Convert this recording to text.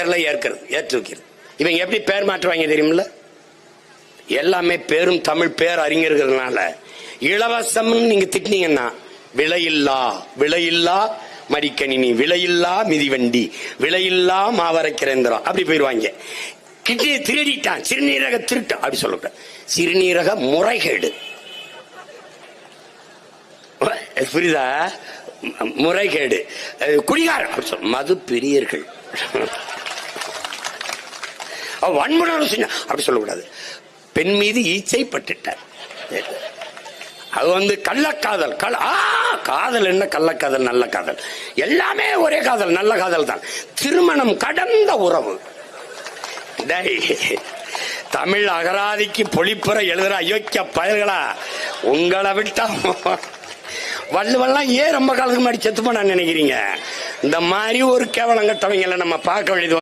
பேர்ல ஏற்கிறது ஏற்று வைக்கிறது இவங்க எப்படி பேர் மாற்றுவாங்க தெரியுமில்ல? எல்லாமே பேரும் தமிழ் பேர் அறிஞர்கள்னால இலவசம்னு நீங்க திட்டினீங்கன்னா விலையில்லா விலையில்லா மடிக்கணினி விலையில்லா மிதிவண்டி விலையில்லா மாவரைக்கிறேந்திரம் அப்படி போயிருவாங்க கிட்னி திருடிட்டான் சிறுநீரக திருட்டு அப்படி சொல்லக்கூடாது. சிறுநீரக முறைகேடு. புரியுதா? முறைகேடு. குடிகாரம் மது பிரியர்கள் அவ வன்முறை அப்படி சொல்லக்கூடாது. பெண் மீது ஈச்சை பட்டுட்டார் அது வந்து கள்ளக்காதல் கல் ஆ காதல் என்ன கள்ளக்காதல் நல்ல காதல். எல்லாமே ஒரே காதல் நல்ல காதல் தான். திருமணம் கடந்த உறவு. டேய், தமிழ் அகராதிக்கு பொழிப்புற எழுதுற அயோக்கிய பயல்களா. உங்களை விட்டா வள்ளுவெல்லாம் ஏன் ரொம்ப காலத்துக்கு முன்னாடி செத்து போனான்னு நினைக்கிறீங்க? இந்த மாதிரி ஒரு கேவலம் கட்டவங்களை நம்ம பார்க்க வேண்டியது